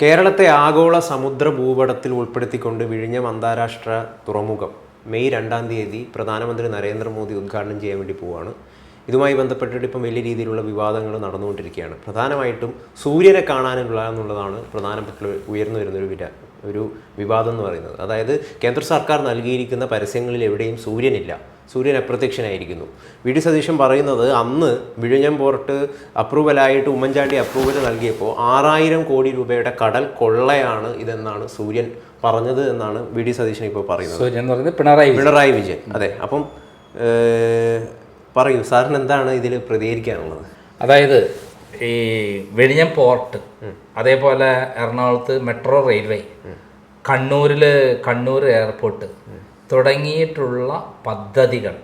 കേരളത്തെ ആഗോള സമുദ്ര ഭൂപടത്തിൽ ഉൾപ്പെടുത്തിക്കൊണ്ട് വിഴിഞ്ഞം അന്താരാഷ്ട്ര തുറമുഖം മെയ് രണ്ടാം തീയതി പ്രധാനമന്ത്രി നരേന്ദ്രമോദി ഉദ്ഘാടനം ചെയ്യാൻ വേണ്ടി പോവുകയാണ് ഇതുമായി ബന്ധപ്പെട്ടിട്ട് ഇപ്പം വലിയ രീതിയിലുള്ള വിവാദങ്ങൾ നടന്നുകൊണ്ടിരിക്കുകയാണ്. പ്രധാനമായിട്ടും സൂര്യനെ കാണാനുള്ള എന്നുള്ളതാണ് പ്രധാനപ്പെട്ട ഉയർന്നു വരുന്നൊരു വിര ഒരു വിവാദം എന്ന് പറയുന്നത്. അതായത് കേന്ദ്ര സർക്കാർ നൽകിയിരിക്കുന്ന പരസ്യങ്ങളിൽ എവിടെയും സൂര്യനില്ല. സൂര്യൻ അപ്രത്യക്ഷനായിരിക്കുന്നു. വി. ഡി. സതീശൻ പറയുന്നത് അന്ന് വിഴിഞ്ഞം പോർട്ട് അപ്രൂവലായിട്ട് ഉമ്മൻചാണ്ടി അപ്രൂവൽ നൽകിയപ്പോൾ ആറായിരം കോടി രൂപയുടെ കടൽ കൊള്ളയാണ് ഇതെന്നാണ് സൂര്യൻ പറഞ്ഞത് എന്നാണ് വി. ഡി. സതീശൻ ഇപ്പോൾ പറയുന്നത്. സൂര്യൻ എന്ന് പറയുന്നത് പിണറായി പിണറായി വിജയൻ. അതെ അപ്പം പറയൂ സാറിന് എന്താണ് ഇതിൽ പ്രതികരിക്കാനുള്ളത്? അതായത് ഈ വെളിഞ്ഞം പോർട്ട് അതേപോലെ എറണാകുളത്ത് മെട്രോ റെയിൽവേ കണ്ണൂരിൽ കണ്ണൂർ എയർപോർട്ട് തുടങ്ങിയിട്ടുള്ള പദ്ധതികൾ.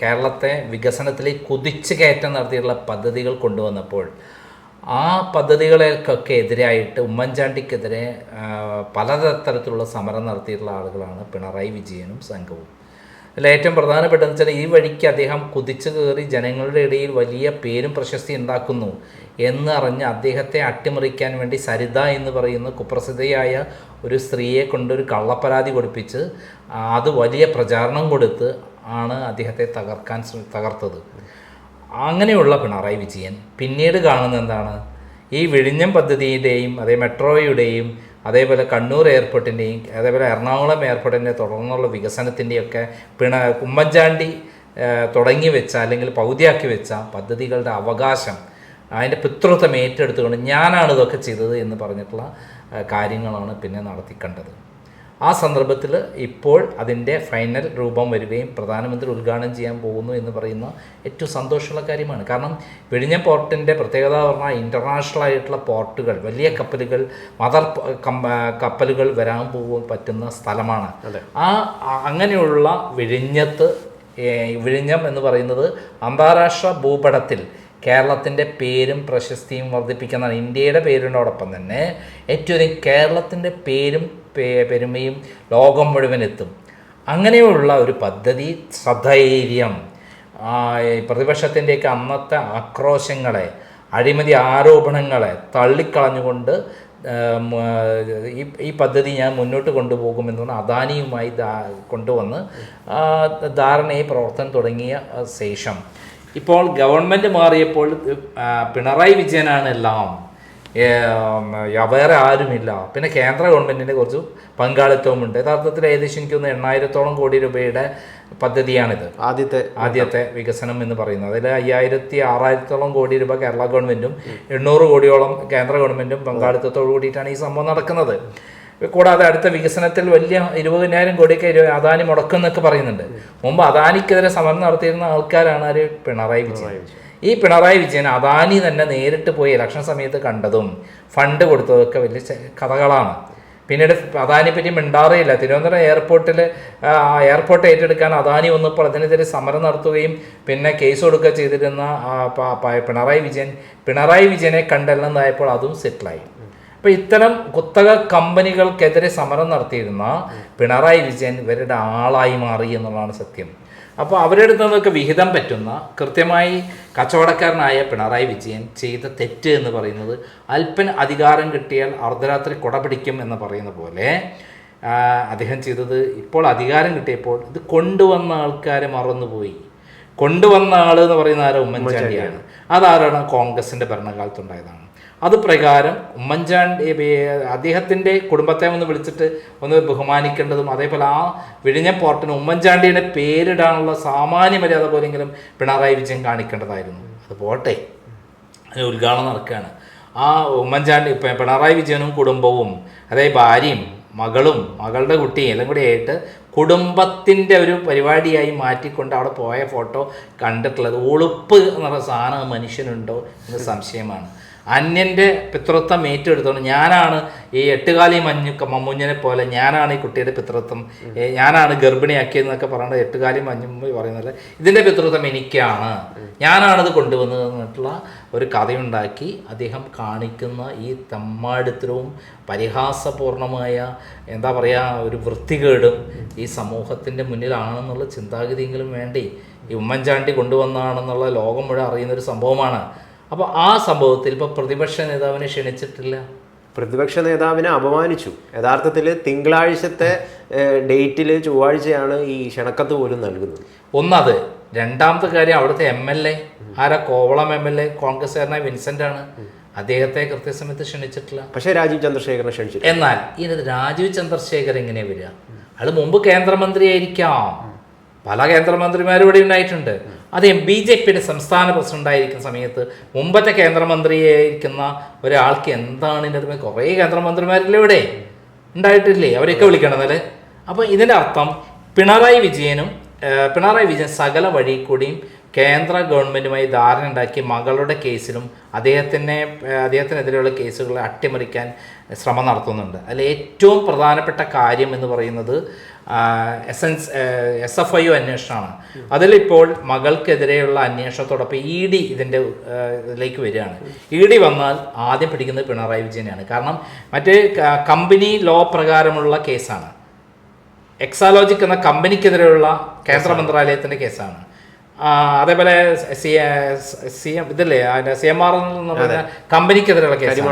കേരളത്തെ വികസനത്തിലേക്ക് കുതിച്ചു കയറ്റം നടത്തിയിട്ടുള്ള പദ്ധതികൾ കൊണ്ടുവന്നപ്പോൾ ആ പദ്ധതികളെക്കൊക്കെ എതിരായിട്ട് ഉമ്മൻചാണ്ടിക്കെതിരെ പലതരത്തിലുള്ള സമരം നടത്തിയിട്ടുള്ള ആളുകളാണ് പിണറായി വിജയനും സംഘവും. അതിൽ ഏറ്റവും പ്രധാനപ്പെട്ടതെന്ന് വെച്ചാൽ ഈ വഴിക്ക് അദ്ദേഹം കുതിച്ചു കയറി ജനങ്ങളുടെ ഇടയിൽ വലിയ പേരും പ്രശസ്തി ഉണ്ടാക്കുന്നു. എന്നറിഞ്ഞ് അദ്ദേഹത്തെ അട്ടിമറിക്കാൻ വേണ്ടി സരിത എന്ന് പറയുന്ന കുപ്രസിദ്ധയായ ഒരു സ്ത്രീയെ കൊണ്ട് ഒരു കള്ളപ്പരാതി കൊടുപ്പിച്ച് അത് വലിയ പ്രചാരണം കൊടുത്ത് ആണ് അദ്ദേഹത്തെ തകർക്കാൻ തകർത്തത്. അങ്ങനെയുള്ള പിണറായി വിജയൻ പിന്നീട് കാണുന്ന എന്താണ്? ഈ വിഴിഞ്ഞം പദ്ധതിയുടെയും അതേ മെട്രോയുടെയും അതേപോലെ കണ്ണൂർ എയർപോർട്ടിന്റെയും അതേപോലെ എറണാകുളം എയർപോർട്ടിന്റെ തുടർന്നുള്ള വികസനത്തിന്റെയൊക്കെ പിണ ഉമ്മൻചാണ്ടി തുടങ്ങി വെച്ച അല്ലെങ്കിൽ പൗതിയാക്കി വെച്ച പദ്ധതികളുടെ അവകാശം അതിന്റെ പിതൃത്വം ഏറ്റെടുത്തുകൊണ്ട് ഞാനാണ് ഇതൊക്കെ ചെയ്തത് എന്ന് പറഞ്ഞിട്ടുള്ള കാര്യങ്ങളാണ് പിന്നെ നടത്തിക്കണ്ടത് ആ സന്ദർഭത്തിൽ ഇപ്പോൾ അതിന്റെ ഫൈനൽ രൂപം വരികയും പ്രധാനമന്ത്രി ഉദ്ഘാടനം ചെയ്യാൻ പോകുന്നു എന്ന് പറയുന്ന ഏറ്റവും സന്തോഷമുള്ള കാര്യമാണ്. കാരണം വിഴിഞ്ഞ പോർട്ടിന്റെ പ്രത്യേകത പറഞ്ഞാൽ ഇന്റർനാഷണൽ ആയിട്ടുള്ള പോർട്ടുകൾ വലിയ കപ്പലുകൾ മദർ കപ്പലുകൾ വരാൻ പോകാൻ പറ്റുന്ന സ്ഥലമാണ്. ആ- അങ്ങനെയുള്ള വിഴിഞ്ഞത്ത് വിഴിഞ്ഞം എന്ന് പറയുന്നത് അന്താരാഷ്ട്ര ഭൂപടത്തിൽ കേരളത്തിന്റെ പേരും പ്രശസ്തിയും വർദ്ധിപ്പിക്കുന്നതാണ് ഇന്ത്യയുടെ പേരിനോടൊപ്പം തന്നെ ഏറ്റവും അധികം കേരളത്തിന്റെ പേരും പെരുമയും ലോകം മുഴുവൻ എത്തും. അങ്ങനെയുള്ള ഒരു പദ്ധതി സധൈര്യം പ്രതിപക്ഷത്തിന്റെയൊക്കെ അന്നത്തെ ആക്രോശങ്ങളെ അഴിമതി ആരോപണങ്ങളെ തള്ളിക്കളഞ്ഞുകൊണ്ട് ഈ ഈ പദ്ധതി ഞാൻ മുന്നോട്ട് കൊണ്ടുപോകുമെന്ന് പറഞ്ഞാൽ അദാനിയുമായി കൊണ്ടുവന്ന് ധാരണയെ പ്രവർത്തനം തുടങ്ങിയ ശേഷം. ഇപ്പോൾ ഗവൺമെന്റ് മാറിയപ്പോൾ പിണറായി വിജയനാണ് എല്ലാം വേറെ ആരുമില്ല. പിന്നെ കേന്ദ്ര ഗവൺമെന്റിന്റെ കുറച്ച് പങ്കാളിത്തവുമുണ്ട്. യഥാർത്ഥത്തിൽ ഏകദേശം എനിക്ക് തോന്നുന്നു എണ്ണായിരത്തോളം കോടി രൂപയുടെ പദ്ധതിയാണിത്. ആദ്യത്തെ ആദ്യത്തെ വികസനം എന്ന് പറയുന്നത്. അതിൽ അയ്യായിരത്തി ആറായിരത്തോളം കോടി രൂപ കേരള ഗവൺമെന്റും എണ്ണൂറ് കോടിയോളം കേന്ദ്ര ഗവൺമെന്റും പങ്കാളിത്തത്തോടു കൂടിയിട്ടാണ് ഈ സംഭവം നടക്കുന്നത്. കൂടാതെ അടുത്ത വികസനത്തിൽ വലിയ ഇരുപതിനായിരം കോടിയൊക്കെ അദാനി അദാനി മുടക്കുന്നൊക്കെ പറയുന്നുണ്ട്. മുമ്പ് അദാനിക്കെതിരെ സമരം നടത്തിയിരുന്ന ആൾക്കാരാണ് ആര്? പിണറായി വിജയൻ. ഈ പിണറായി വിജയൻ അദാനി തന്നെ നേരിട്ട് പോയി ഇലക്ഷൻ സമയത്ത് കണ്ടതും ഫണ്ട് കൊടുത്തതൊക്കെ വലിയ കഥകളാണ്. പിന്നീട് അദാനിയെ പറ്റി മിണ്ടാറിയില്ല. തിരുവനന്തപുരം എയർപോർട്ടിൽ എയർപോർട്ട് ഏറ്റെടുക്കാൻ അദാനി വന്നപ്പോൾ അതിനെതിരെ സമരം നടത്തുകയും പിന്നെ കേസ് കൊടുക്കുക ചെയ്തിരുന്ന പിണറായി വിജയൻ പിണറായി വിജയനെ കണ്ടെല്ലാം അതും സെറ്റിലായി അപ്പോൾ ഇത്തരം കുത്തക കമ്പനികൾക്കെതിരെ സമരം നടത്തിയിരുന്ന പിണറായി വിജയൻ ഇവരുടെ ആളായി മാറി എന്നുള്ളതാണ് സത്യം. അപ്പോൾ അവരുടെ അടുത്ത് നിന്നൊക്കെ വിഹിതം പറ്റുന്ന കൃത്യമായി കച്ചവടക്കാരനായ പിണറായി വിജയൻ ചെയ്ത തെറ്റ് എന്ന് പറയുന്നത് അല്പൻ അധികാരം കിട്ടിയാൽ അർദ്ധരാത്രി കുട പിടിക്കും എന്ന് പറയുന്ന പോലെ അദ്ദേഹം ചെയ്തത് ഇപ്പോൾ അധികാരം കിട്ടിയപ്പോൾ ഇത് കൊണ്ടുവന്ന ആൾക്കാരെ മറന്നുപോയി. കൊണ്ടുവന്ന ആൾ എന്ന് പറയുന്ന ആരോ? ഉമ്മൻചാണ്ടിയാണ്. അതാരാണ്? കോൺഗ്രസിന്റെ ഭരണകാലത്തുണ്ടായതാണ്. അത് പ്രകാരം ഉമ്മൻചാണ്ടി അദ്ദേഹത്തിന്റെ കുടുംബത്തെ ഒന്ന് വിളിച്ചിട്ട് ഒന്ന് ബഹുമാനിക്കേണ്ടതും അതേപോലെ ആ വിഴിഞ്ഞ പോർട്ടിന് ഉമ്മൻചാണ്ടിയുടെ പേരിടാനുള്ള സാമാന്യ മര്യാദ പോലെങ്കിലും പിണറായി വിജയൻ കാണിക്കേണ്ടതായിരുന്നു. അത് പോട്ടെ. അതിന് ഉദ്ഘാടനം നടക്കുകയാണ്. ആ ഉമ്മൻചാണ്ടി പിണറായി വിജയനും കുടുംബവും അതായത് ഭാര്യയും മകളും മകളുടെ കുട്ടിയും എല്ലാം കൂടി ആയിട്ട് കുടുംബത്തിന്റെ ഒരു പരിപാടിയായി മാറ്റിക്കൊണ്ട് അവിടെ പോയ ഫോട്ടോ കണ്ടിട്ടുള്ളത്. ഉളുപ്പ് എന്നുള്ള സാധനം മനുഷ്യനുണ്ടോ എന്ന് സംശയമാണ്. അന്യന്റെ പിതൃത്വം ഏറ്റെടുത്തോണ്ട് ഞാനാണ് ഈ എട്ടുകാലി മഞ്ഞു മമ്മൂഞ്ഞനെ പോലെ ഞാനാണ് ഈ കുട്ടിയുടെ പിതൃത്വം. ഞാനാണ് ഗർഭിണിയാക്കിയതെന്നൊക്കെ പറയുന്നത് എട്ടുകാലി മഞ്ഞുമ്പ് പറയുന്നത്. ഇതിന്റെ പിതൃത്വം എനിക്കാണ്. ഞാനാണിത് കൊണ്ടുവന്നത് എന്നിട്ടുള്ള ഒരു കഥയുണ്ടാക്കി അദ്ദേഹം കാണിക്കുന്ന ഈ തമ്മാടിത്തരവും പരിഹാസപൂർണമായ എന്താ പറയുക ഒരു വൃത്തികേടും ഈ സമൂഹത്തിന്റെ മുന്നിലാണെന്നുള്ള ചിന്താഗതിയെങ്കിലും വേണ്ടി ഈ ഉമ്മൻചാണ്ടി കൊണ്ടുവന്നാണെന്നുള്ള ലോകം മുഴുവൻ അറിയുന്ന ഒരു സംഭവമാണ്. അപ്പോൾ ആ സംഭവത്തിൽ ഇപ്പോൾ പ്രതിപക്ഷ നേതാവിനെ ക്ഷണിച്ചിട്ടില്ല. പ്രതിപക്ഷ നേതാവിനെ അപമാനിച്ചു. യഥാർത്ഥത്തിൽ തിങ്കളാഴ്ചത്തെ ഡേറ്റിൽ ചൊവ്വാഴ്ചയാണ് ഈ ക്ഷണക്കത്ത് പോലും നൽകുന്നത്. ഒന്നത് രണ്ടാമത്തെ കാര്യം അവിടുത്തെ എം എൽ എ ആരാ കോവളം എം എൽ എ കോൺഗ്രസ്സുകാരനായ വിൻസെന്റ് ആണ്. അദ്ദേഹത്തെ കൃത്യസമയത്ത് ക്ഷണിച്ചിട്ടില്ല. പക്ഷേ രാജീവ് ചന്ദ്രശേഖരനെ ക്ഷണിച്ചു എന്നാൽ ഇതിനകത്ത് രാജീവ് ചന്ദ്രശേഖർ എങ്ങനെ വരിക? അയാൾ മുമ്പ് കേന്ദ്രമന്ത്രിയായിരിക്കാം. പല കേന്ദ്രമന്ത്രിമാരും ഇവിടെ ഉണ്ടായിട്ടുണ്ട്. അദ്ദേഹം ബി ജെ പിയുടെ സംസ്ഥാന പ്രസിഡന്റ് ആയിരിക്കുന്ന സമയത്ത് മുമ്പത്തെ കേന്ദ്രമന്ത്രിയായിരിക്കുന്ന ഒരാൾക്ക് എന്താണ് ഇതിനകത്ത് കുറേ കേന്ദ്രമന്ത്രിമാരില്ലേ ഇവിടെ? ഉണ്ടായിട്ടില്ലേ? അവരെയൊക്കെ വിളിക്കണം എന്നല്ലേ അപ്പോൾ ഇതിന്റെ അർത്ഥം പിണറായി വിജയനും പിണറായി വിജയൻ സകല വഴി കൂടിയും കേന്ദ്ര ഗവൺമെന്റുമായി ധാരണ ഉണ്ടാക്കി മകളുടെ കേസിലും അദ്ദേഹത്തിനെ അദ്ദേഹത്തിനെതിരെയുള്ള കേസുകൾ അട്ടിമറിക്കാൻ ശ്രമം നടത്തുന്നുണ്ട്. അതിൽ ഏറ്റവും പ്രധാനപ്പെട്ട കാര്യം എന്ന് പറയുന്നത് S N S F I O അന്വേഷണമാണ്. അതിലിപ്പോൾ മകൾക്കെതിരെയുള്ള അന്വേഷണത്തോടൊപ്പം ഇ ഡി ഇതിന്റെ ഇതിലേക്ക് വരികയാണ്. ഇ ഡി വന്നാൽ ആദ്യം പിടിക്കുന്നത് പിണറായി വിജയനെയാണ്. കാരണം മറ്റ് കമ്പനി ലോ പ്രകാരമുള്ള കേസാണ്. എക്സാലോജിക് എന്ന കമ്പനിക്കെതിരെയുള്ള കേന്ദ്ര മന്ത്രാലയത്തിന്റെ കേസാണ്. അതേപോലെ സി സി എം ഇതില്ലേ സി എം ആർ എന്ന് പറയുന്ന കമ്പനിക്കെതിരെയുള്ള കേസ്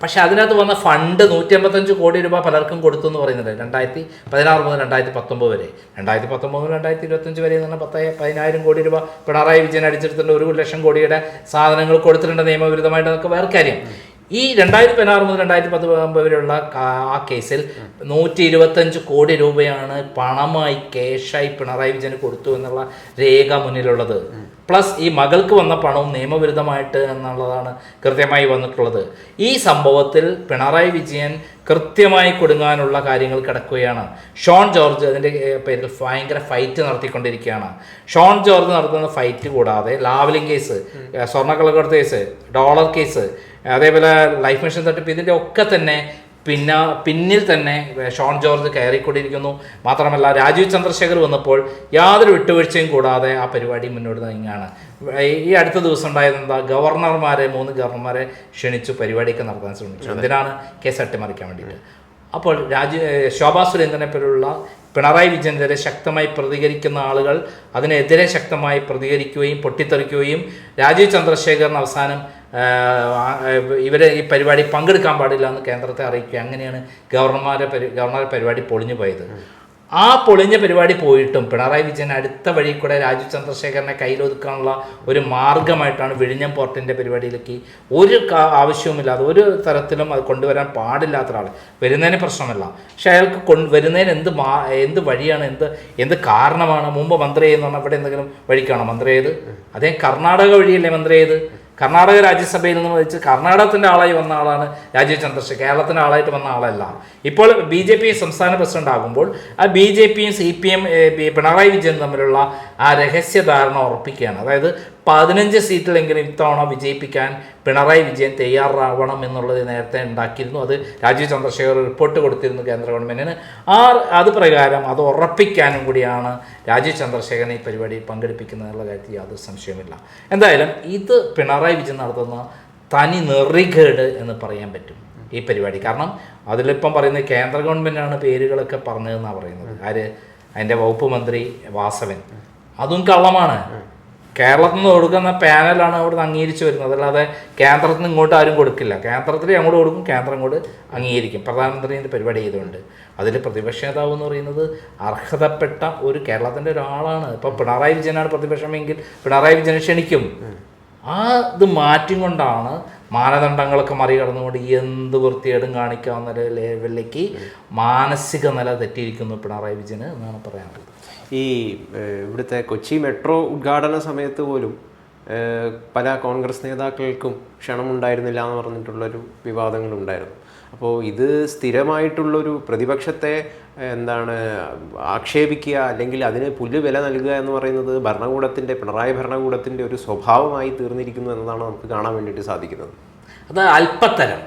പക്ഷെ അതിനകത്ത് വന്ന ഫണ്ട് നൂറ്റി അമ്പത്തഞ്ച് കോടി രൂപ പലർക്കും കൊടുത്തു എന്ന് പറയുന്നത് രണ്ടായിരത്തി പതിനാറ് മുതൽ രണ്ടായിരത്തി പത്തൊമ്പത് വരെ. രണ്ടായിരത്തി പത്തൊമ്പത് മുതൽ രണ്ടായിരത്തി ഇരുപത്തഞ്ച് വരെ എന്ന് പറഞ്ഞാൽ പത്ത് പതിനായിരം കോടി രൂപ പിണറായി വിജയൻ അടിച്ചെടുത്തിട്ടുണ്ട് ഒരു ലക്ഷം കോടിയുടെ സാധനങ്ങൾ കൊടുത്തിട്ടുണ്ട് നിയമവിരുദ്ധമായിട്ട് അതൊക്കെ വേറെ കാര്യം. ഈ രണ്ടായിരത്തി പതിനാറ് മുതൽ രണ്ടായിരത്തി പത്തൊമ്പത് വരെയുള്ള ആ കേസിൽ നൂറ്റി ഇരുപത്തഞ്ച് കോടി രൂപയാണ് പണമായി കേഷായി പിണറായി വിജയന് കൊടുത്തു എന്നുള്ള രേഖ മുന്നിലുള്ളത്. പ്ലസ് ഈ മകൾക്ക് വന്ന പണവും നിയമവിരുദ്ധമായിട്ട് എന്നുള്ളതാണ് കൃത്യമായി വന്നിട്ടുള്ളത്. ഈ സംഭവത്തിൽ പിണറായി വിജയൻ കൃത്യമായി കൊടുങ്ങാനുള്ള കാര്യങ്ങൾ കിടക്കുകയാണ്. ഷോൺ ജോർജ് അതിന്റെ പേരിൽ ഭയങ്കര ഫൈറ്റ് നടത്തിക്കൊണ്ടിരിക്കുകയാണ്. ഷോൺ ജോർജ് നടത്തുന്ന ഫൈറ്റ് കൂടാതെ ലാവലിംഗ് കേസ് സ്വർണക്കള്ളക്കടത്ത് കേസ് ഡോളർ കേസ് അതേപോലെ ലൈഫ് മിഷൻ തട്ടിപ്പ് ഇതിന്റെ ഒക്കെ തന്നെ പിന്നെ പിന്നിൽ തന്നെ ഷോൺ ജോർജ് കയറിക്കൊണ്ടിരിക്കുന്നു. മാത്രമല്ല രാജീവ് ചന്ദ്രശേഖർ വന്നപ്പോൾ യാതൊരു വിട്ടുവീഴ്ചയും കൂടാതെ ആ പരിപാടി മുന്നോട്ട് നീങ്ങുകയാണ് ഈ അടുത്ത ദിവസം ഉണ്ടായത് എന്താ? ഗവർണർമാരെ മൂന്ന് ഗവർണർമാരെ ക്ഷണിച്ചു പരിപാടിയൊക്കെ നടത്താൻ ശ്രമിച്ചു. എന്തിനാണ്? കേസ് അട്ടിമറിക്കാൻ വേണ്ടിയിട്ട്. അപ്പോൾ രാജ ശോഭാ സുരേന്ദ്രനെ പോലുള്ള പിണറായി വിജയനെതിരെ ശക്തമായി പ്രതികരിക്കുന്ന ആളുകൾ അതിനെതിരെ ശക്തമായി പ്രതികരിക്കുകയും പൊട്ടിത്തെറിക്കുകയും രാജീവ് ചന്ദ്രശേഖറിന് അവസാനം ഇവരെ ഈ പരിപാടി പങ്കെടുക്കാൻ പാടില്ല എന്ന് കേന്ദ്രത്തെ അറിയിക്കുക അങ്ങനെയാണ് ഗവർണർമാരെ പരി ഗവർണറെ പരിപാടി പൊളിഞ്ഞു പോയത്. ആ പൊളിഞ്ഞ പരിപാടി പോയിട്ടും പിണറായി വിജയൻ അടുത്ത വഴി കൂടെ രാജു ചന്ദ്രശേഖരനെ കയ്യിലൊതുക്കാനുള്ള ഒരു മാർഗമായിട്ടാണ് വിഴിഞ്ഞം പോർട്ടിന്റെ പരിപാടിയിലേക്ക് ഒരു കാ- ആവശ്യവുമില്ലാതെ ഒരു തരത്തിലും അത് കൊണ്ടുവരാൻ പാടില്ലാത്ത ഒരാൾ വരുന്നതിന് പ്രശ്നമല്ല. പക്ഷെ അയാൾക്ക് കൊണ്ട് വരുന്നതിന് എന്ത് മാ എന്ത് വഴിയാണ് എന്ത് എന്ത് കാരണമാണ്? മുമ്പ് മന്ത്രി എന്ന് പറഞ്ഞാൽ ഇവിടെ എന്തെങ്കിലും വഴിക്കാണോ? മന്ത്രി ചെയ്ത്? അദ്ദേഹം കർണാടക വഴിയല്ലേ മന്ത്രി ചെയ്ത്? കർണാടക രാജ്യസഭയിൽ നിന്ന് വെച്ച് കർണാടകത്തിന്റെ ആളായി വന്ന ആളാണ് രാജീവ് ചന്ദ്രശേഖർ കേരളത്തിന്റെ ആളായിട്ട് വന്ന ആളല്ല. ഇപ്പോൾ ബി ജെ പി സംസ്ഥാന പ്രസിഡന്റ് ആകുമ്പോൾ ആ ബി ജെ പിയും C P M Pinarayi Vijayan തമ്മിലുള്ള ആ രഹസ്യധാരണ ഉറപ്പിക്കുകയാണ്. അതായത് പതിനഞ്ച് സീറ്റിലെങ്കിലും ഇത്തവണ വിജയിപ്പിക്കാൻ പിണറായി വിജയൻ തയ്യാറാവണം എന്നുള്ളത് നേരത്തെ ഉണ്ടാക്കിയിരുന്നു. അത് രാജീവ് ചന്ദ്രശേഖർ റിപ്പോർട്ട് കൊടുത്തിരുന്നു കേന്ദ്ര ഗവൺമെന്റിന് ആ അത് പ്രകാരം അത് ഉറപ്പിക്കാനും കൂടിയാണ് രാജീവ് ചന്ദ്രശേഖരൻ ഈ പരിപാടിയിൽ പങ്കെടുപ്പിക്കുന്നതിനുള്ള കാര്യത്തിൽ യാതൊരു സംശയമില്ല എന്തായാലും ഇത് പിണറായി വിജയൻ നടത്തുന്ന തനി നെറികേട് എന്ന് പറയാൻ പറ്റും ഈ പരിപാടി. കാരണം അതിലിപ്പം പറയുന്നത് കേന്ദ്ര ഗവൺമെന്റാണ് പേരുകളൊക്കെ പറഞ്ഞതെന്നാണ് പറയുന്നത്. ആര്? അതിന്റെ വകുപ്പ് മന്ത്രി വാസവൻ. അതും കള്ളമാണ്. കേരളത്തിൽ നിന്ന് കൊടുക്കുന്ന പാനലാണ് അവിടെ അംഗീകരിച്ച് വരുന്നത്. അല്ലാതെ കേന്ദ്രത്തിൽ നിന്ന് ഇങ്ങോട്ട് ആരും കൊടുക്കില്ല. കേന്ദ്രത്തിൽ അങ്ങോട്ട് കൊടുക്കും കേന്ദ്രം ഇങ്ങോട്ട് അംഗീകരിക്കും. പ്രധാനമന്ത്രിന്റെ പരിപാടി ചെയ്തുകൊണ്ട്. അതിൽ പ്രതിപക്ഷ നേതാവ് എന്ന് പറയുന്നത് അർഹതപ്പെട്ട ഒരു കേരളത്തിന്റെ ഒരാളാണ്. ഇപ്പോൾ പിണറായി വിജയനാണ് പ്രതിപക്ഷമെങ്കിൽ പിണറായി വിജയൻ ക്ഷണിക്കും. ആ ഇത് മാറ്റം കൊണ്ടാണ് മാനദണ്ഡങ്ങളൊക്കെ മറികടന്നുകൊണ്ട് എന്ത് വൃത്തികേടും കാണിക്കാവുന്ന ലെവലിലേക്ക് മാനസിക നില തെറ്റിയിരിക്കുന്നു പിണറായി വിജയന് എന്നാണ് പറയാനുള്ളത്. ഈ ഇവിടുത്തെ കൊച്ചി മെട്രോ ഉദ്ഘാടന സമയത്ത് പോലും പല കോൺഗ്രസ് നേതാക്കൾക്കും ക്ഷണമുണ്ടായിരുന്നില്ല എന്ന് പറഞ്ഞിട്ടുള്ളൊരു വിവാദങ്ങളുണ്ടായിരുന്നു. അപ്പോൾ ഇത് സ്ഥിരമായിട്ടുള്ളൊരു പ്രതിപക്ഷത്തെ എന്താണ് ആക്ഷേപിക്കുക അല്ലെങ്കിൽ അതിന് പുല്ല് വില നൽകുക എന്ന് പറയുന്നത് ഭരണകൂടത്തിന്റെ പിണറായി ഭരണകൂടത്തിന്റെ ഒരു സ്വഭാവമായി തീർന്നിരിക്കുന്നു എന്നതാണ് നമുക്ക് കാണാൻ വേണ്ടിയിട്ട് സാധിക്കുന്നത്. അത് അല്പത്തരം.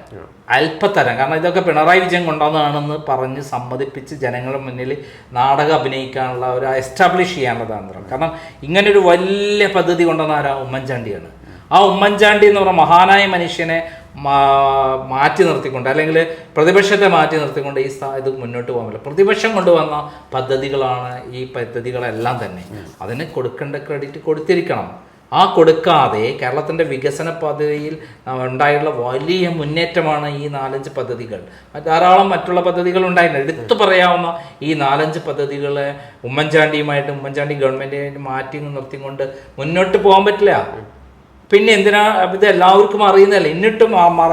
അല്പത്തരം. കാരണം ഇതൊക്കെ പിണറായി വിജയൻ കൊണ്ടുവന്നതാണെന്ന് പറഞ്ഞ് സമ്മതിപ്പിച്ച് ജനങ്ങളുടെ മുന്നിൽ നാടകം അഭിനയിക്കാനുള്ള ഒരു എസ്റ്റാബ്ലിഷ് ചെയ്യാനുള്ള തന്ത്രം. കാരണം ഇങ്ങനൊരു വലിയ പദ്ധതി കൊണ്ടുവന്ന ആരാ? ഉമ്മൻചാണ്ടിയാണ്. ആ ഉമ്മൻചാണ്ടി എന്ന് പറഞ്ഞ മഹാനായ മനുഷ്യനെ മാറ്റി നിർത്തിക്കൊണ്ട് അല്ലെങ്കിൽ പ്രതിപക്ഷത്തെ മാറ്റി നിർത്തിക്കൊണ്ട് ഈ ഇത് മുന്നോട്ട് പോകാൻ പറ്റില്ല. പ്രതിപക്ഷം കൊണ്ടുവന്ന പദ്ധതികളാണ് ഈ പദ്ധതികളെല്ലാം തന്നെ. അതിന് കൊടുക്കേണ്ട ക്രെഡിറ്റ് കൊടുത്തിരിക്കണം. ആ കൊടുക്കാതെ കേരളത്തിന്റെ വികസന പദ്ധതിയിൽ ഉണ്ടായിട്ടുള്ള വലിയ മുന്നേറ്റമാണ് ഈ നാലഞ്ച് പദ്ധതികൾ. ധാരാളം മറ്റുള്ള പദ്ധതികൾ ഉണ്ടായിട്ടുണ്ട്. എടുത്തു പറയാവുന്ന ഈ നാലഞ്ച് പദ്ധതികളെ ഉമ്മൻചാണ്ടിയുമായിട്ട് ഉമ്മൻചാണ്ടി ഗവൺമെന്റിനെ മാറ്റി നിർത്തിക്കൊണ്ട് മുന്നോട്ട് പോകാൻ പറ്റില്ല. പിന്നെ എന്തിനാ ഇത് എല്ലാവർക്കും അറിയുന്നതല്ല? എന്നിട്ടും ആ മറ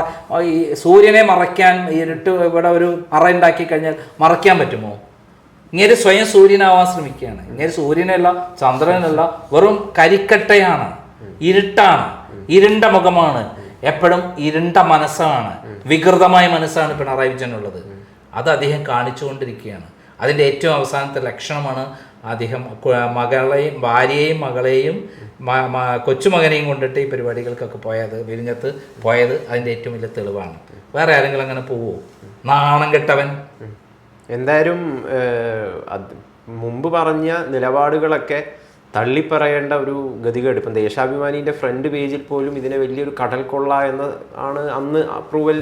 ഈ സൂര്യനെ മറയ്ക്കാൻ ഇരുട്ട് ഇവിടെ ഒരു അറ ഉണ്ടാക്കി കഴിഞ്ഞാൽ മറയ്ക്കാൻ പറ്റുമോ? ഇങ്ങനെ സ്വയം സൂര്യനാവാൻ ശ്രമിക്കുകയാണ്. ഇങ്ങനെ സൂര്യനല്ല ചന്ദ്രനല്ല വെറും കരിക്കട്ടയാണ്. ഇരുട്ടാണ്. ഇരുണ്ട മുഖമാണ്. എപ്പോഴും ഇരുണ്ട മനസ്സാണ്. വികൃതമായ മനസ്സാണ് പിണറായി വിജയൻ ഉള്ളത് അത് അദ്ദേഹം കാണിച്ചുകൊണ്ടിരിക്കുകയാണ്. അതിന്റെ ഏറ്റവും അവസാനത്തെ ലക്ഷണമാണ് അദ്ദേഹം മകളെയും ഭാര്യയെയും മകളെയും കൊച്ചുമകനെയും കൊണ്ടിട്ട് ഈ പരിപാടികൾക്കൊക്കെ പോയത് വിരിഞ്ഞത്ത് പോയത് അതിന്റെ ഏറ്റവും വലിയ തെളിവാണ്. വേറെ ആരെങ്കിലും അങ്ങനെ പോവോ? നാണം കെട്ടവൻ എന്തായാലും മുമ്പ് പറഞ്ഞ നിലപാടുകളൊക്കെ തള്ളിപ്പറയേണ്ട ഒരു ഗതികേട്. ഇപ്പം ദേശാഭിമാനിന്റെ ഫ്രണ്ട് പേജിൽ പോലും ഇതിനെ വലിയൊരു കടൽ കൊള്ള എന്ന് ആണ് അന്ന് അപ്രൂവൽ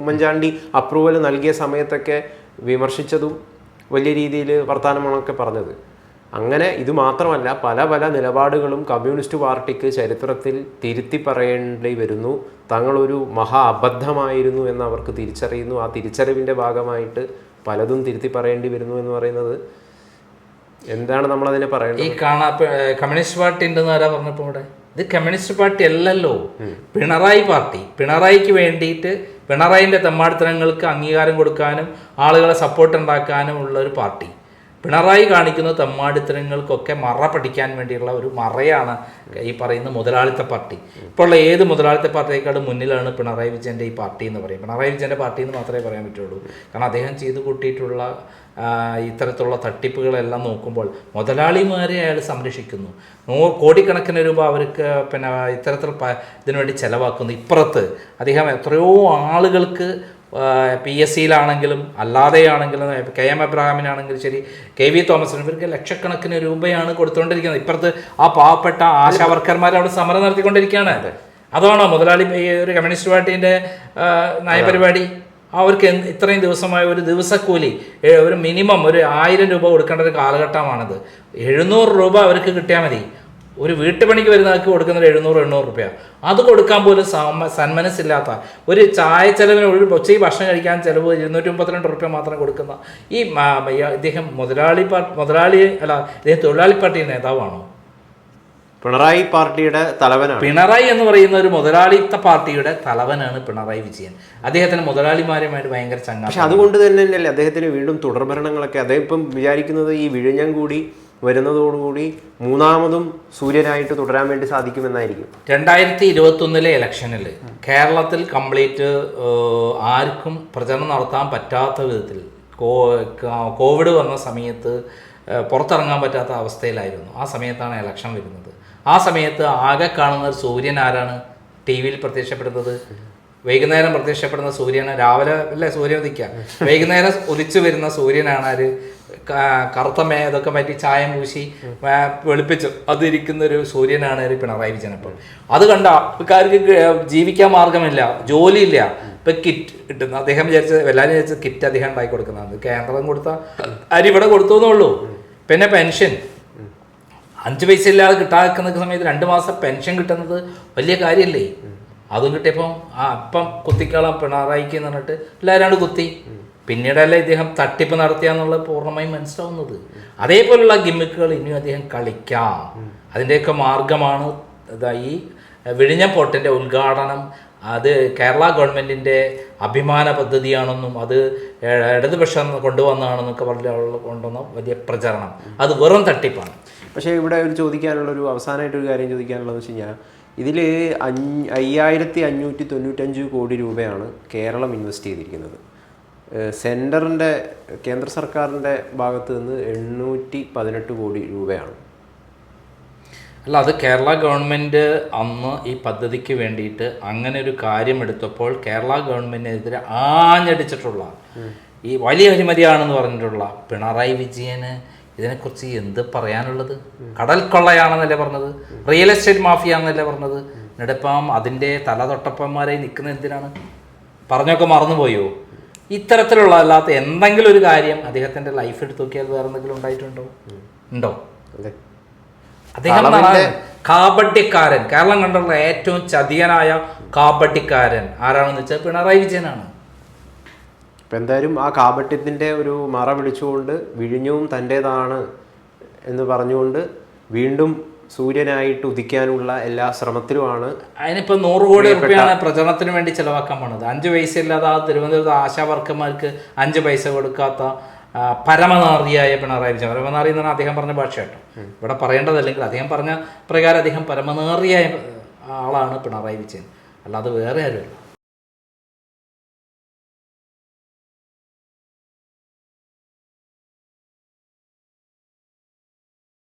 ഉമ്മൻചാണ്ടി അപ്രൂവൽ നൽകിയ സമയത്തൊക്കെ വിമർശിച്ചതും വലിയ രീതിയിൽ വർത്തമാനമാണൊക്കെ പറഞ്ഞത്. അങ്ങനെ ഇത് മാത്രമല്ല പല പല നിലപാടുകളും കമ്മ്യൂണിസ്റ്റ് പാർട്ടിക്ക് ചരിത്രത്തിൽ തിരുത്തി പറയേണ്ടി വരുന്നു. തങ്ങളൊരു മഹാ അബദ്ധമായിരുന്നു എന്ന് അവർക്ക് തിരിച്ചറിയുന്നു. ആ തിരിച്ചറിവിന്റെ ഭാഗമായിട്ട് പലതും തിരുത്തി പറയേണ്ടി വരുന്നു എന്ന് പറയുന്നത് എന്താണ് നമ്മൾ അതിനെ പറയുന്നത് ഈ കാണാ കമ്മ്യൂണിസ്റ്റ് പാർട്ടി ഉണ്ടെന്ന് ആരാ പറഞ്ഞപ്പോൾ ഇവിടെ? ഇത് കമ്മ്യൂണിസ്റ്റ് പാർട്ടി അല്ലല്ലോ. പിണറായി പാർട്ടി. പിണറായിക്ക് വേണ്ടിയിട്ട് പിണറായിന്റെ തെമ്മാടിത്തരങ്ങൾക്ക് അംഗീകാരം കൊടുക്കാനും ആളുകളെ സപ്പോർട്ട് ഉണ്ടാക്കാനും ഉള്ള ഒരു പാർട്ടി. പിണറായി കാണിക്കുന്ന തമ്മാടിത്തരങ്ങൾക്കൊക്കെ മറ പഠിക്കാൻ വേണ്ടിയുള്ള ഒരു മറയാണ് ഈ പറയുന്ന മുതലാളിത്ത പാർട്ടി. ഇപ്പോൾ ഉള്ള ഏത് മുതലാളിത്ത പാർട്ടിയേക്കാളും മുന്നിലാണ് പിണറായി വിജയന്റെ ഈ പാർട്ടി എന്ന് പറയും പിണറായി വിജയന്റെ പാർട്ടി എന്ന് മാത്രമേ പറയാൻ പറ്റുള്ളൂ. കാരണം അദ്ദേഹം ചെയ്തു കൂട്ടിയിട്ടുള്ള ഇത്തരത്തിലുള്ള തട്ടിപ്പുകളെല്ലാം നോക്കുമ്പോൾ മുതലാളിമാരെ അയാൾ സംരക്ഷിക്കുന്നു. നൂ കോടിക്കണക്കിന് രൂപ അവർക്ക് പിന്നെ ഇത്തരത്തിൽ ഇതിനുവേണ്ടി ചിലവാക്കുന്നു വേണ്ടി ചെലവാക്കുന്നു. ഇപ്പുറത്ത് അദ്ദേഹം എത്രയോ ആളുകൾക്ക് പി എസ് സിയിലാണെങ്കിലും അല്ലാതെയാണെങ്കിലും കെ എം എബ്രഹാമിനാണെങ്കിലും ശരി കെ വി തോമസിനും ഇവർക്ക് ലക്ഷക്കണക്കിന് രൂപയാണ് കൊടുത്തുകൊണ്ടിരിക്കുന്നത്. ഇപ്പുറത്ത് ആ പാവപ്പെട്ട ആശാവർക്കർമാർ അവിടെ സമരം നടത്തിക്കൊണ്ടിരിക്കുകയാണ്. അതാണോ മുതലാളി ഒരു കമ്മ്യൂണിസ്റ്റ് പാർട്ടീന്റെ നയപരിപാടി? അവർക്ക് എന്ത് ഇത്രയും ദിവസമായ ഒരു ദിവസക്കൂലി ഒരു മിനിമം ഒരു ആയിരം രൂപ കൊടുക്കേണ്ട ഒരു കാലഘട്ടമാണിത്. എഴുന്നൂറ് രൂപ അവർക്ക് കിട്ടിയാൽ മതി. ഒരു വീട്ടുപണിക്ക് വരുന്ന ആൾക്ക് കൊടുക്കുന്നത് എഴുന്നൂറ് എണ്ണൂറ് രൂപ അത് കൊടുക്കാൻ പോലും സമ സന്മനസ്സില്ലാത്ത ഒരു ചായ ചെലവിന് ഒരു ഉച്ചയ്ക്ക് ഭക്ഷണം കഴിക്കാൻ ചിലവ് ഇരുന്നൂറ്റി മുപ്പത്തിരണ്ട് റുപ്യ മാത്രം കൊടുക്കുന്ന ഈ ഇദ്ദേഹം മുതലാളി പാർട്ടി മുതലാളി അല്ല ഇദ്ദേഹം തൊഴിലാളി പാർട്ടി നേതാവാണോ? പിണറായി പാർട്ടിയുടെ തലവനാണ്. പിണറായി എന്ന് പറയുന്ന ഒരു മുതലാളിത്ത പാർട്ടിയുടെ തലവനാണ് പിണറായി വിജയൻ. അദ്ദേഹത്തിന് മുതലാളിമാരുമായിട്ട് ഭയങ്കര ചങ്ങാ പക്ഷെ അതുകൊണ്ട് തന്നെ തന്നെയല്ലേ അദ്ദേഹത്തിന് വീണ്ടും തുടർഭരണങ്ങളൊക്കെ അദ്ദേഹം ഇപ്പം വിചാരിക്കുന്നത് ഈ വിഴിഞ്ഞം കൂടി വരുന്നതോടുകൂടി മൂന്നാമതും സൂര്യനായിട്ട് തുടരാൻ വേണ്ടി സാധിക്കുമെന്നായിരിക്കും. രണ്ടായിരത്തി ഇരുപത്തൊന്നിലെ ഇലക്ഷനിൽ കേരളത്തിൽ കംപ്ലീറ്റ് ആർക്കും പ്രചരണം നടത്താൻ പറ്റാത്ത വിധത്തിൽ കോവിഡ് വന്ന സമയത്ത് പുറത്തിറങ്ങാൻ പറ്റാത്ത അവസ്ഥയിലായിരുന്നു. ആ സമയത്താണ് ഇലക്ഷൻ വരുന്നത്. ആ സമയത്ത് ആകെ കാണുന്ന സൂര്യൻ ആരാണ്? ടി വിയിൽ പ്രത്യക്ഷപ്പെടുന്നത്. വൈകുന്നേരം പ്രത്യക്ഷപ്പെടുന്ന സൂര്യനാണ്. രാവിലെ അല്ലേ സൂര്യൻ വൈകുന്നേരം ഉദിച്ചു വരുന്ന സൂര്യനാണ് ആര്? കറുത്ത മേ ഇതൊക്കെ പറ്റി ചായം പൂശി വെളുപ്പിച്ചു അതിരിക്കുന്ന ഒരു സൂര്യനാണ് പിണറായി വിജയൻ അപ്പം അത് കണ്ട ആൾക്കാർക്ക് ജീവിക്കാൻ മാർഗമില്ല ജോലിയില്ല. ഇപ്പൊ കിറ്റ് കിട്ടുന്നു അദ്ദേഹം വിചാരിച്ചത് എല്ലാവരും വിചാരിച്ചത് കിറ്റ് അദ്ദേഹം ഉണ്ടാക്കി കൊടുക്കുന്നതാണ്. കേന്ദ്രം കൊടുത്ത അരി ഇവിടെ കൊടുത്തു എന്നുള്ളൂ. പിന്നെ പെൻഷൻ. അഞ്ച് പൈസ ഇല്ലാതെ കിട്ടാക്കുന്ന സമയത്ത് രണ്ട് മാസം പെൻഷൻ കിട്ടുന്നത് വലിയ കാര്യമല്ലേ? അതും കിട്ടിയപ്പം ആ അപ്പം കുത്തിക്കളം പിണറായിക്ക് എന്ന് പറഞ്ഞിട്ട് എല്ലാവരും കുത്തി. പിന്നീടല്ലേ ഇദ്ദേഹം തട്ടിപ്പ് നടത്തിയാന്നുള്ളത് പൂർണമായും മനസ്സിലാവുന്നത്. അതേപോലുള്ള ഗിമ്മിക്കുകൾ ഇനിയും അദ്ദേഹം കളിക്കാം. അതിന്റെയൊക്കെ മാർഗമാണ് ഈ വിഴിഞ്ഞം പോർട്ടിന്റെ ഉദ്ഘാടനം. അത് കേരള ഗവൺമെന്റിന്റെ അഭിമാന പദ്ധതിയാണെന്നും അത് ഇടതുപക്ഷം കൊണ്ടുവന്നതാണെന്നൊക്കെ പറഞ്ഞ കൊണ്ടുവന്ന വലിയ പ്രചരണം. അത് വെറും തട്ടിപ്പാണ്. പക്ഷേ ഇവിടെ ഒരു ചോദിക്കാനുള്ള ഒരു അവസാനമായിട്ടൊരു കാര്യം ചോദിക്കാനുള്ളതെന്ന് വെച്ച് കഴിഞ്ഞാൽ ഇതിൽ അഞ്ഞ് അയ്യായിരത്തി അഞ്ഞൂറ്റി തൊണ്ണൂറ്റഞ്ച് കോടി രൂപയാണ് കേരളം ഇൻവെസ്റ്റ് ചെയ്തിരിക്കുന്നത്. സെന്ററിന്റെ കേന്ദ്ര സർക്കാരിന്റെ ഭാഗത്ത് നിന്ന് എണ്ണൂറ്റി പതിനെട്ട് കോടി രൂപയാണ്. അല്ല അത് കേരള ഗവൺമെന്റ് അന്ന് ഈ പദ്ധതിക്ക് വേണ്ടിയിട്ട് അങ്ങനെ ഒരു കാര്യം എടുത്തപ്പോൾ കേരള ഗവൺമെന്റിനെതിരെ ആഞ്ഞടിച്ചിട്ടുള്ള ഈ വലിയ അഴിമതിയാണെന്ന് പറഞ്ഞിട്ടുള്ള പിണറായി വിജയന് ഇതിനെക്കുറിച്ച് എന്ത് പറയാനുള്ളത്? കടൽ കൊള്ളയാണെന്നല്ലേ പറഞ്ഞത്? റിയൽ എസ്റ്റേറ്റ് മാഫിയ എന്നല്ലേ പറഞ്ഞത്? എന്നിട്ടിപ്പം അതിന്റെ തല തൊട്ടപ്പന്മാരായി നിൽക്കുന്ന എന്തിനാണ്? പറഞ്ഞൊക്കെ മറന്നുപോയോ? ഇത്തരത്തിലുള്ള അല്ലാത്ത എന്തെങ്കിലും ഒരു കാര്യം അദ്ദേഹത്തിന്റെ ലൈഫ് എടുത്ത് നോക്കിയാൽ വേറെ എന്തെങ്കിലും ഉണ്ടായിട്ടുണ്ടോ? ഉണ്ടോ? അദ്ദേഹം കാബഡിക്കാരൻ കേരളം കണ്ടുള്ള ഏറ്റവും ചതിയനായ കാബഡിക്കാരൻ ആരാണെന്ന് വെച്ചാൽ പിണറായി വിജയനാണ്. ഇപ്പം എന്തായാലും ആ കാപട്യത്തിന്റെ ഒരു മറ വിളിച്ചുകൊണ്ട് വിഴിഞ്ഞവും തന്റേതാണ് എന്ന് പറഞ്ഞുകൊണ്ട് വീണ്ടും സൂര്യനായിട്ട് ഉദിക്കാനുള്ള എല്ലാ ശ്രമത്തിലുമാണ് അതിനിപ്പോൾ നൂറ് കോടി രൂപയാണ് പ്രചരണത്തിന് വേണ്ടി ചെലവാക്കാൻ പോണത് അഞ്ച് പൈസ ഇല്ലാതെ ആ തിരുവനന്തപുരത്ത് ആശാവർക്കന്മാർക്ക് അഞ്ച് പൈസ കൊടുക്കാത്ത പരമനാറിയായ പിണറായി വിജയൻ. പരമനാറി എന്നാണ് അദ്ദേഹം പറഞ്ഞ ഭാഷ കേട്ടോ. ഇവിടെ പറയേണ്ടതല്ലെങ്കിൽ അദ്ദേഹം പറഞ്ഞ പ്രകാരം അദ്ദേഹം പരമനാറിയായ ആളാണ് പിണറായി വിജയൻ. അല്ലാതെ വേറെ ആരുമല്ല.